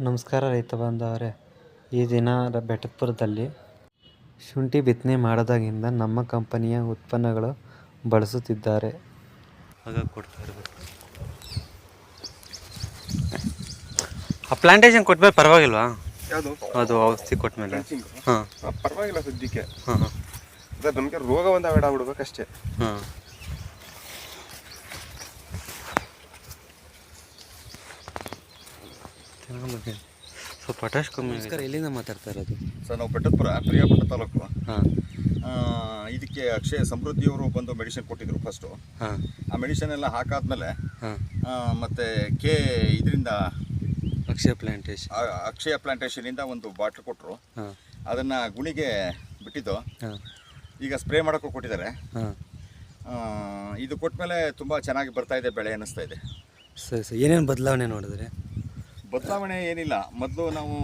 ನಮಸ್ಕಾರ ರೈತ ಬಾಂಧವರೇ. ಈ ದಿನ ಬೆಟ್ಟಪುರದಲ್ಲಿ ಬೆಟ್ಟದಪುರದಲ್ಲಿ ಶುಂಠಿ ಬಿತ್ತನೆ ಮಾಡೋದಾಗಿಂದ ನಮ್ಮ ಕಂಪನಿಯ ಉತ್ಪನ್ನಗಳು ಬಳಸುತ್ತಿದ್ದಾರೆ. ಆಗ ಕೊಡ್ತಾ ಇರ್ಬೇಕು. ಆ ಪ್ಲಾಂಟೇಶನ್ ಕೊಟ್ಮೇಲೆ ಪರವಾಗಿಲ್ವಾ? ಯಾವುದು? ಅದು ಔಷಧಿ ಕೊಟ್ಮೇಲೆ. ಹಾಂ. ಪರವಾಗಿಲ್ಲ ಸದ್ಯಕ್ಕೆ. ಹಾಂ ಹಾಂ. ಅದೇ ನಮಗೆ ರೋಗ ಒಂದು ಅವಾಯ್ಡ್ ಆಗ್ಬಿಡ್ಬೇಕಷ್ಟೇ ಹಾಂ. ಸ್ವಲ್ಪ ಪಟಾಶ್ ಕಮ್ಮಿ ಎಲ್ಲಿಂದ ಮಾತಾಡ್ತಾ ಇರೋದು? ಸರ್ ನಾವು ಬೆಟ್ಟದಪುರ ಪ್ರಿಯಾಪಟ್ಟ ತಾಲೂಕು. ಹಾಂ. ಆ, ಇದಕ್ಕೆ ಅಕ್ಷಯ ಸಮೃದ್ಧಿಯವರು ಬಂದು ಮೆಡಿಸಿನ್ ಕೊಟ್ಟಿದ್ರು ಫಸ್ಟು. ಹಾಂ. ಆ ಮೆಡಿಸಿನ್ ಎಲ್ಲ ಹಾಕಾದ್ಮೇಲೆ ಮತ್ತೆ ಕೆ ಇದರಿಂದ ಅಕ್ಷಯ ಪ್ಲಾಂಟೇಶನ್. ಅಕ್ಷಯ ಪ್ಲಾಂಟೇಶನಿಂದ ಒಂದು ಬಾಟ್ಲ್ ಕೊಟ್ಟರು ಹಾಂ. ಅದನ್ನು ಗುಣಿಗೆ ಬಿಟ್ಟಿದ್ದು. ಹಾಂ. ಈಗ ಸ್ಪ್ರೇ ಮಾಡೋಕ್ಕೂ ಕೊಟ್ಟಿದ್ದಾರೆ. ಹಾಂ. ಕೊಟ್ಟ ಇದು ಕೊಟ್ಟಮೇಲೆ ತುಂಬ ಚೆನ್ನಾಗಿ ಬರ್ತಾ ಇದೆ ಬೆಳೆ ಅನ್ನಿಸ್ತಾ ಇದೆ. ಸರಿ ಸರ್. ಏನೇನು ಬದಲಾವಣೆ ನೋಡಿದ್ರೆ? ಬದಲಾವಣೆ ಏನಿಲ್ಲ. ಮೊದಲು ನಾವು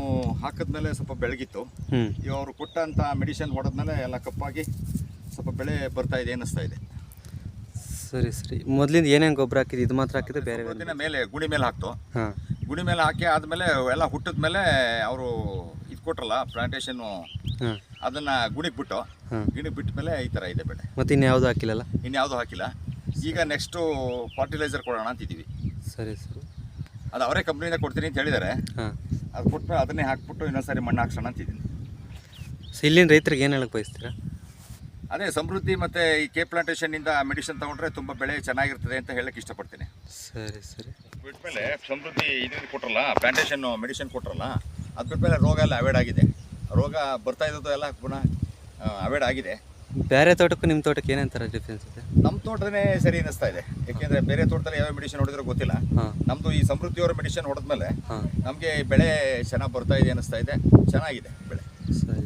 ಹಾಕಿದ್ಮೇಲೆ ಸ್ವಲ್ಪ ಬೆಳಗಿತ್ತು. ಕೊಟ್ಟಂತ ಅವರು ಕೊಟ್ಟಂಥ ಮೆಡಿಸಿನ್ ಹೊಡೆದ್ಮೇಲೆ ಎಲ್ಲ ಕಪ್ಪಾಗಿ ಸ್ವಲ್ಪ ಬೆಳೆ ಬರ್ತಾ ಇದೆ ಅನ್ನಿಸ್ತಾ ಇದೆ. ಸರಿ ಸರಿ. ಮೊದಲಿಂದ ಏನೇನು ಗೊಬ್ಬರ ಹಾಕಿದ್ದು ಇದು ಮಾತ್ರ ಹಾಕಿದ್ರೆ ಬೇರೆ ಒಂದಿನ ದಿನ ಮೇಲೆ ಗುಣಿ ಮೇಲೆ ಹಾಕ್ತು. ಗುಣಿ ಮೇಲೆ ಹಾಕಿ ಆದಮೇಲೆ ಎಲ್ಲ ಹುಟ್ಟಿದ ಮೇಲೆ ಅವರು ಇದು ಕೊಟ್ರಲ್ಲ ಪ್ಲಾಂಟೇಶನ್ನು ಅದನ್ನು ಗುಣಿಗೆ ಬಿಟ್ಟು ಗಿಣಿಗೆ ಬಿಟ್ಟ ಮೇಲೆ ಈ ಥರ ಇದೆ ಬೆಳೆ. ಮತ್ತು ಇನ್ಯಾವುದು ಹಾಕಿಲ್ಲಲ್ಲ? ಇನ್ಯಾವುದು ಹಾಕಿಲ್ಲ. ಈಗ ನೆಕ್ಸ್ಟು ಫರ್ಟಿಲೈಸರ್ ಕೊಡೋಣ ಅಂತಿದ್ದೀವಿ ಸರಿ ಸರಿ. ಅದು ಅವರೇ ಕಂಪ್ನಿಯಿಂದ ಕೊಡ್ತೀನಿ ಅಂತ ಹೇಳಿದ್ದಾರೆ. ಹಾಂ. ಅದು ಕೊಟ್ಟು ಅದನ್ನೇ ಹಾಕ್ಬಿಟ್ಟು ಇನ್ನೊಂದ್ಸರಿ ಮಣ್ಣು ಹಾಕ್ಸೋಣ ಅಂತಿದ್ದೀನಿ. ಸೊ ಇಲ್ಲಿನ ರೈತರಿಗೆ ಏನು ಹೇಳಕ್ಕೆ ಬಯಸ್ತೀರಾ? ಅದೇ ಸಮೃದ್ಧಿ ಮತ್ತು ಈ ಕೆ ಪ್ಲಾಂಟೇಷನ್ನಿಂದ ಮೆಡಿಸಿನ್ ತೊಗೊಂಡ್ರೆ ತುಂಬ ಬೆಳೆ ಚೆನ್ನಾಗಿರ್ತದೆ ಅಂತ ಹೇಳಕ್ಕೆ ಇಷ್ಟಪಡ್ತೀನಿ. ಸರಿ ಸರಿ. ಬಿಟ್ಮೇಲೆ ಸಮೃದ್ಧಿ ಇದರಿಂದ ಕೊಟ್ರಲ್ಲ ಪ್ಲಾಂಟೇಷನ್ ಮೆಡಿಸಿನ್ ಕೊಟ್ರಲ್ಲ ಅದು ಬಿಟ್ಮೇಲೆ ರೋಗ ಎಲ್ಲ ಅವಾಯ್ಡ್ ಆಗಿದೆ. ರೋಗ ಬರ್ತಾ ಇದ್ದದ್ದು ಎಲ್ಲ ಪುನಃ ಅವಾಯ್ಡ್ ಆಗಿದೆ. ಬೇರೆ ತೋಟಕ್ಕೂ ನಿಮ್ಮ ತೋಟಕ್ಕೆ ಏನಂತಾರೆ ಡಿಫ್ರೆನ್ಸ್ ಇದೆ? ನಮ್ಮ ತೋಟದೇ ಸರಿ ಅನ್ನಿಸ್ತಾ ಇದೆ. ಯಾಕೆಂದ್ರೆ ಬೇರೆ ತೋಟದಲ್ಲಿ ಯಾವ ಮೆಡಿಷನ್ ಹೊಡೆದ್ರೆ ಗೊತ್ತಿಲ್ಲ. ನಮ್ದು ಈ ಸಮೃದ್ಧಿಯವರ ಮೆಡಿಸಿನ್ ಹೊಡೆದ್ಮೇಲೆ ನಮಗೆ ಬೆಳೆ ಚೆನ್ನಾಗಿ ಬರ್ತಾ ಇದೆ ಅನ್ನಿಸ್ತಾ ಇದೆ. ಚೆನ್ನಾಗಿದೆ ಬೆಳೆ. ಸರಿ.